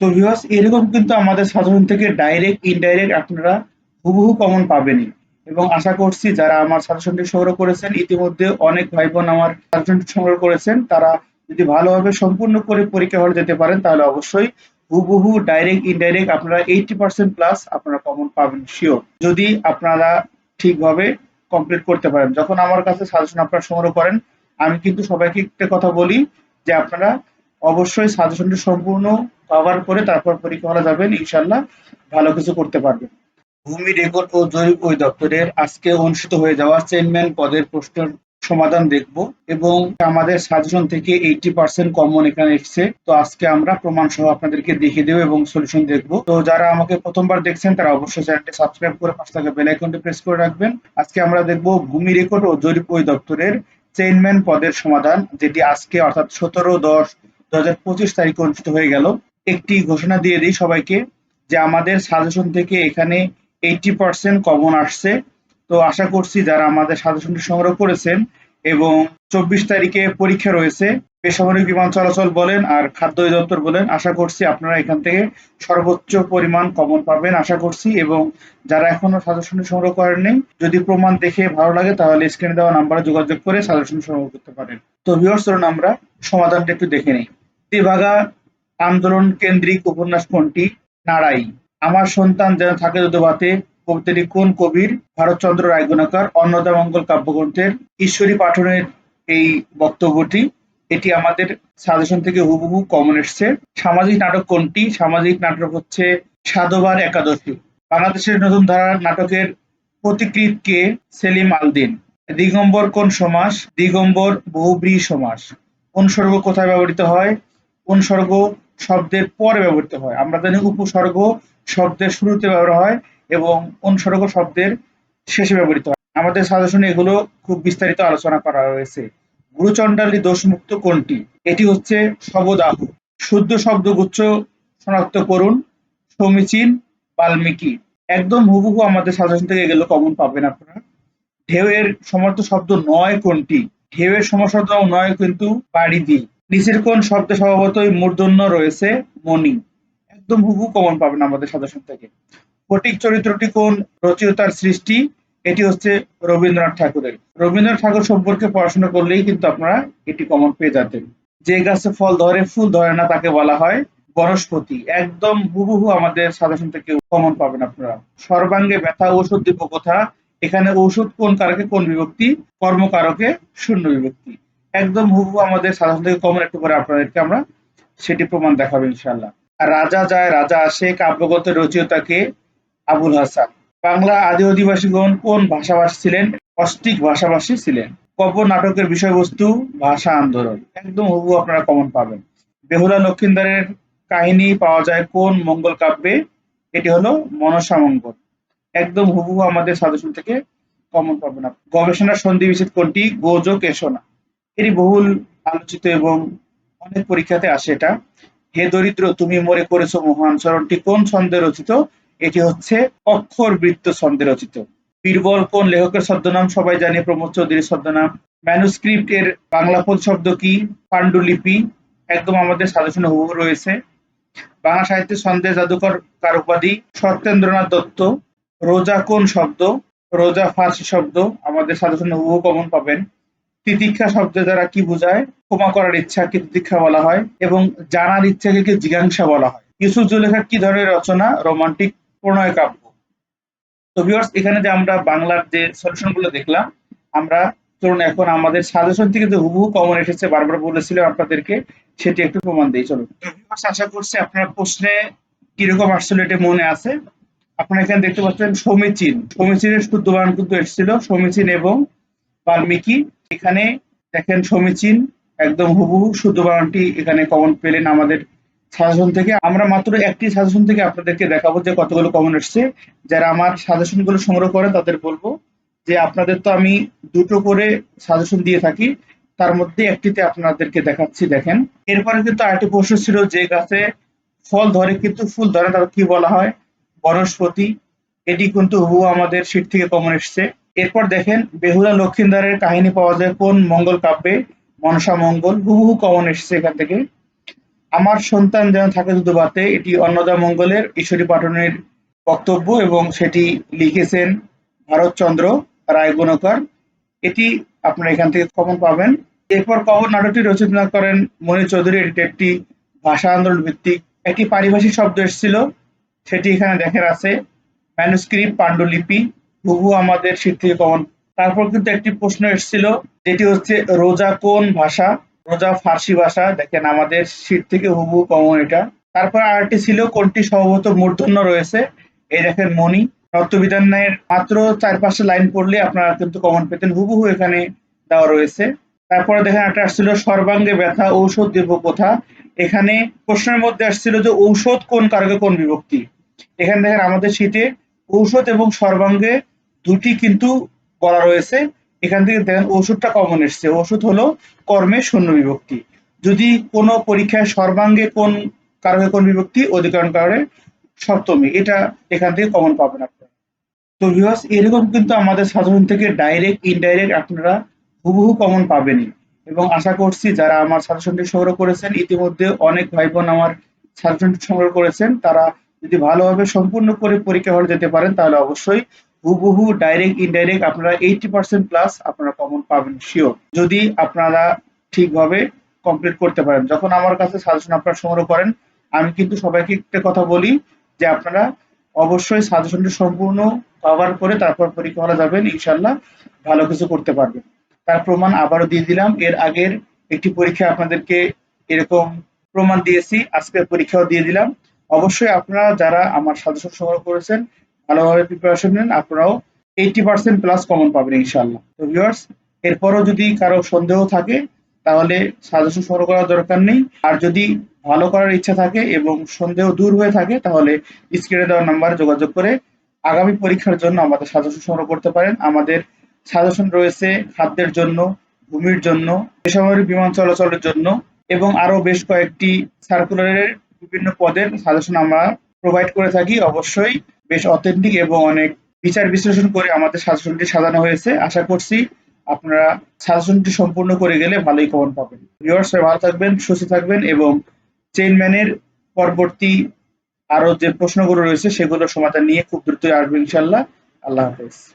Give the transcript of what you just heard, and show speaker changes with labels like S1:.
S1: তো ভিউয়ার্স এরকম কিন্তু আমাদের সাধারণ থেকে ডাইরেক্ট ইনডাইরেক্ট আপনারা হুবহু কমন পাবেনই। এবং আশা করছি যারা আমার সাজেশনটি সংগ্রহ করেছেন, ইতিমধ্যে অনেক ভাই বোন আমার সাজেশনটি সংগ্রহ করেছেন, তারা যদি ভালোভাবে সম্পূর্ণ করে পরীক্ষা হলে যেতে পারেন, তাহলে অবশ্যই হুবহু ডাইরেক্ট ইনডাইরেক্ট আপনারা এইটি পার্সেন্ট প্লাস আপনারা কমন পাবেন শিওর যদি আপনারা ঠিকভাবে কমপ্লিট করতে পারেন। যখন আমার কাছে সাজেশন আপনারা সংগ্রহ করেন, আমি কিন্তু সবাইকে একটা কথা বলি যে আপনারা অবশ্যই সাজেশনটি সম্পূর্ণ কভার করে তারপর পরীক্ষা যাবেন ইনশাল্লাহ ভালো কিছু করতে পারবেন। ভূমি রেকর্ড ও জরিপ অধিদপ্তরের আজকে অনুষ্ঠিত হয়ে যাওয়া চেয়ারম্যান পদের প্রশ্নের সমাধান দেখব এবং আমাদের সাজেশন থেকে এইটি পার্সেন্ট কমন এখানে এসছে। তো আজকে আমরা প্রমাণ সহ আপনাদেরকে দেখিয়ে দেবো এবং সলিউশন দেখব। তো যারা আমাকে প্রথমবার দেখছেন, তারা অবশ্যই চ্যানেলটি সাবস্ক্রাইব করে পাশে থাকা বেল আইকনটি প্রেস করে রাখবেন। আজকে আমরা দেখব ভূমি রেকর্ড ও জরিপ অধিদপ্তরের চেয়ারম্যান পদের সমাধান, যেটি আজকে, অর্থাৎ সতেরো দশ দু হাজার পঁচিশ তারিখে অনুষ্ঠিত হয়ে গেল। একটি ঘোষণা দিয়ে দিই সবাইকে যে আমাদের সাজেশন থেকে এখানে এইটি পার্সেন্ট কমন আসছে। তো আশা করছি যারা আমাদের সাজেশনটি সংগ্রহ করেছেন এবং চব্বিশ তারিখে পরীক্ষা রয়েছে বেসামরিক বিমান চলাচল বলেন আর খাদ্য অধিদপ্তর বলেন, আশা করছি আপনারা এখান থেকে সর্বোচ্চ পরিমাণ কমন পাবেন, আশা করছি। এবং যারা এখনও সাজেশনটি সংগ্রহ করেননি, যদি প্রমাণ দেখে ভালো লাগে, তাহলে স্ক্রিনে দেওয়া নাম্বারে যোগাযোগ করে সাজেশন সংগ্রহ করতে পারেন। তো ভিউয়ার্স ধরুন আমরা সমাধানটা একটু দেখে নিই। তেভাগা আন্দোলন কেন্দ্রিক উপন্যাস কোনটি? নাড়াই আমার সন্তান যেন থাকে যদুবাতে, কবিতাটি কোন কবির? ভারতচন্দ্র রায়গুণাকার, অন্নদামঙ্গল কাব্যগ্রন্থের ঈশ্বরী পাঠনের এই বক্তব্যটি। এটি আমাদের সাজেশন থেকে হুবহু কমন এসছে। সামাজিক নাটক কোনটি? সামাজিক নাটক হচ্ছে সাধবার একাদশী। বাংলাদেশের নতুন ধারা নাটকের প্রতিকৃত কে? সেলিম আলদিন। দিগম্বর কোন সমাস? দিগম্বর বহুব্রী সমাস। অনুসর্গ কোথায় ব্যবহৃত হয়? অনুসর্গ শব্দের পরে ব্যবহৃত হয়? আমরা জানি উপসর্গ শব্দের শুরুতে ব্যবহার হয় এবং অনুসর্গ শব্দের শেষে ব্যবহৃত হয়। আমাদের সাজেশনে এগুলো খুব বিস্তারিত আলোচনা করা হয়েছে। গুরুচণ্ডালী দোষমুক্ত কোনটি? এটি হচ্ছে শবদাহ। শুদ্ধ শব্দগুচ্ছ শনাক্ত করুন। সমীচীন, বাল্মীকি। একদম হুবহু আমাদের সাজেশন থেকে এগুলো কমন পাবেন আপনারা। ঢেউয়ের সমর্থ শব্দ নয় কোনটি? ঢেউয়ের সমশব্দ নয় কিন্তু বাড়ি দি নিচের কোন শব্দে স্বভাবতই মূর্ধন্য রয়েছে? মণি। একদম হুবহু কমন পাবেন আমাদের সাজেশন থেকে। ফটিক চরিত্রটি কোন? রচয়িতার সৃষ্টি। এটি হচ্ছে রবীন্দ্রনাথ ঠাকুরের। রবীন্দ্রনাথ ঠাকুর সম্পর্কে পড়াশোনা করলেই কিন্তু আপনারা এটি কমন পেয়ে যেতেন যে গাছে ফল ধরে, ফুল ধরে না তাকে বলা হয় বনস্পতি। একদম হুবহু আমাদের সাজেশন থেকে কমন পাবেন আপনারা। সর্বাঙ্গে ব্যথা, ঔষধ দিব কথা? এখানে ঔষধ কোন কারকে, কোন বিভক্তি? কর্মকারকে শূন্য বিভক্তি। একদম হুবহু আমাদের সাজেশন থেকে কমন একটু করে আপনাদেরকে আমরা সেটি প্রমাণ দেখাবো ইনশাল্লাহ রাজা যায়, রাজা আসে, কাব্যগত রচয়িতাকে আবুল হাসান। বাংলা আদি অধিবাসীগণ কোন ভাষাভাষী ছিলেন? অস্টিক ভাষাভাষী ছিলেন। কব্য নাটকের বিষয়বস্তু, ভাষা আন্দোলন। একদম হুবহু আপনারা কমন পাবেন। বেহুলা লক্ষিন্দারের কাহিনী পাওয়া যায় কোন মঙ্গল কাব্যে? এটি হলো মনসা মঙ্গল। একদম হুবহু আমাদের সাজেশন থেকে কমন পাবেন আপনি। গবেষণার সন্ধি বিচ্ছেদ কোনটি? গোযোগ কেশনা। এটি বহুল আলোচিত এবং অনেক পরীক্ষাতে আসে এটা। হে দরিদ্র, তুমি মরে করেছ মহান। চরণটি কোন ছন্দে রচিত? এটি হচ্ছে অক্ষর বৃত্ত ছন্দে রচিত। বীরবল কোন লেখকের ছদ্মনাম? সবাই জানে প্রমোদ চৌধুরীর ছদ্মনাম। ম্যানুস্ক্রিপ্ট এর বাংলা পদ শব্দ কি? পাণ্ডুলিপি। একদম আমাদের সাজেশনে হুবহু রয়েছে। বাংলা সাহিত্যের ছন্দের জাদুকর কার উপাধি সত্যেন্দ্রনাথ দত্ত। রোজা কোন শব্দ? রোজা ফার্সি শব্দ। আমাদের সাজেশনে হুবহু কমন পাবেন। তিতিক্ষা শব্দের দ্বারা কি বোঝায়? ক্ষমা করার ইচ্ছাকে তিতিক্ষা বলা হয় এবং জানার ইচ্ছাকে জিজ্ঞাসা বলা হয়? ইউসুফ জুলেখার কি ধরনের রচনা? রোমান্টিক প্রণয় কাব্য। তো ভিউয়ার্স এখানে যে আমরা বাংলার যে সলিউশনগুলো দেখলাম, আমরা ধরুন এখন আমাদের সাজেশন থেকে যে হুবহু কমন এসেছে, বারবার বলেছিলাম আপনাদেরকে, সেটি একটু প্রমাণ দিই চলো ভিউয়ার্স আশা করছি আপনার প্রশ্নে কীরকম আসলে এটা মনে আছে? আপনারা এখানে দেখতে পাচ্ছেন সমীচীন। সমীচীনের শুদ্ধ বানান কিন্তু এসেছিল, সমীচীন এবং বাল্মীকি। এখানে দেখেন সমীচীন, একদম হুবহু শুদ্ধ বানানটি এখানে কমন পেলেন আমাদের সাজেশন থেকে আমরা মাত্র একটি সাজেশন থেকে আপনাদেরকে দেখাবো যে কতগুলো কমন এসছে। যারা আমার সাজেশনগুলো সংগ্রহ করে তাদের বলব যে আপনাদের তো আমি দুটো করে সাজেশন দিয়ে থাকি, তার মধ্যে একটিতে আপনাদেরকে দেখাচ্ছি, দেখেন। এরপরে কিন্তু আরেকটি প্রশ্ন ছিল যে গাছে ফল ধরে কিন্তু ফুল ধরে তাকে কি বলা হয়? বনস্পতি। এটি কিন্তু হুবহু আমাদের শীট থেকে কমন এসছে। এরপর দেখেন, বেহুলা লক্ষিন্দারের কাহিনী পাওয়া যায় কোন মঙ্গল কাব্যে? মনসা মঙ্গল, হুবহু কমন এসছে এখান থেকে। আমার সন্তান যেন থাকে দুধবাতে এটি অন্নদা মঙ্গলের ঈশ্বরী পাঠনের বক্তব্য এবং সেটি লিখেছেন ভারতচন্দ্র রায়গুণকর। এটি আপনারা এখান থেকে কমন পাবেন। এরপর কবর নাটকটি রচনা করেন মনি চৌধুরী, এটি একটি ভাষা আন্দোলন ভিত্তিক। একটি পারিভাষিক শব্দ এসেছিল, সেটি এখানে দেখার আছে ম্যানুস্ক্রিপ্ট পাণ্ডুলিপি হুবু আমাদের থেকে কমন তারপর কিন্তু একটি প্রশ্ন এসেছিল, যেটি হচ্ছে, রোজা কোন ভাষা? রোজা ফার্সি ভাষা, দেখেন আমাদের শীত থেকে হুবু কমন এটা। তারপর আরেকটি ছিল, কোনটি সম্ভবত মূর্ধন্য রয়েছে? এই দেখেন মণি। তত্ত্ববিধানের মাত্র চার পাঁচটা লাইন পড়লে আপনারা কিন্তু কমন পেতেন। হুবহু এখানে দেওয়া রয়েছে। তারপরে দেখেন একটা আসছিল, সর্বাঙ্গে ব্যথা, ঔষধ দেব কোথা? এখানে প্রশ্নের মধ্যে আসছিল যে ঔষধ কোন কারকে কোন বিভক্তি? এখানে দেখেন আমাদের শীতে ঔষধ এবং সর্বাঙ্গে দুটি কিন্তু বলা রয়েছে। এখান থেকে দেখেন ওষুধটা কমন এসছে? ওষুধ হলো কর্মে শূন্য বিভক্তি। যদি কোনো পরীক্ষায় সর্বাঙ্গে কোন কারণে কোন বিভক্তি? অধিকরণ কারণে সপ্তমী। এটা এখান থেকে কমন পাবেন আপনারা তো ভিউয়ার্স এরকম কিন্তু আমাদের সাধারণ থেকে ডাইরেক্ট ইনডাইরেক্ট আপনারা হুবহু কমন পাবেনই। এবং আশা করছি যারা আমার সাজেশনটি সংগ্রহ করেছেন, ইতিমধ্যে অনেক ভাই বোন আমার সাজেশনটি সংগ্রহ করেছেন, তারা যদি ভালোভাবে সম্পূর্ণ করে পরীক্ষা হলে যেতে পারেন, তাহলে অবশ্যই হুবহু ডাইরেক্ট ইনডাইরেক্ট আপনারা এইটি পার্সেন্ট প্লাস আপনারা কমন পাবেন শিওর যদি আপনারা ঠিকভাবে কমপ্লিট করতে পারেন। যখন আমার কাছে সাজেশন আপনারা সংগ্রহ করেন, আমি কিন্তু সবাইকে একটা কথা বলি যে আপনারা অবশ্যই সাজেশনটি সম্পূর্ণ কভার করে তারপর পরীক্ষা হলে যাবেন ইনশাল্লাহ ভালো কিছু করতে পারবেন। তার প্রমাণ আবারও দিয়ে দিলাম। এর আগের একটি পরীক্ষা আপনাদেরকে এরকম প্রমাণ দিয়েছি, আজকের পরীক্ষাও দিয়ে দিলাম। অবশ্যই আপনারা যারা আমার সাজেশন সংগ্রহ করেছেন ভালোভাবে প্রিপারেশন নেন, আপনারাও এইটি পার্সেন্ট প্লাস কমন পাবেন ইনশাল্লাহ তো ভিউয়ার্স এরপরও যদি কারও সন্দেহ থাকে, তাহলে সাজেশন সংগ্রহ করার দরকার নেই। আর যদি ভালো করার ইচ্ছা থাকে এবং সন্দেহ দূর হয়ে থাকে, তাহলে স্ক্রিনে দেওয়া নাম্বারে যোগাযোগ করে আগামী পরীক্ষার জন্য আমাদের সাজেশন সংগ্রহ করতে পারেন। আমাদের সাজেশন রয়েছে খাদ্যের জন্য, ভূমির জন্য, বেসামরিক বিমান চলাচলের জন্য এবং আরও বেশ কয়েকটি সার্কুলারের বিভিন্ন পদের সাজেশন আমরা প্রোভাইড করে থাকি। অবশ্যই বেশ অথেন্টিক এবং অনেক বিচার বিশ্লেষণ করে আমাদের সাজেশনটি সাজানো হয়েছে। আশা করছি আপনারা সাজেশনটি সম্পূর্ণ করে গেলে ভালোই কমন পাবেন। ভিউয়ার্স ভালো থাকবেন, সুস্থ থাকবেন এবং চেইনম্যানের পরবর্তী আরও যে প্রশ্নগুলো রয়েছে, সেগুলোর সমাধান নিয়ে খুব দ্রুতই আসবে ইনশাল্লাহ। আল্লাহ হাফেজ।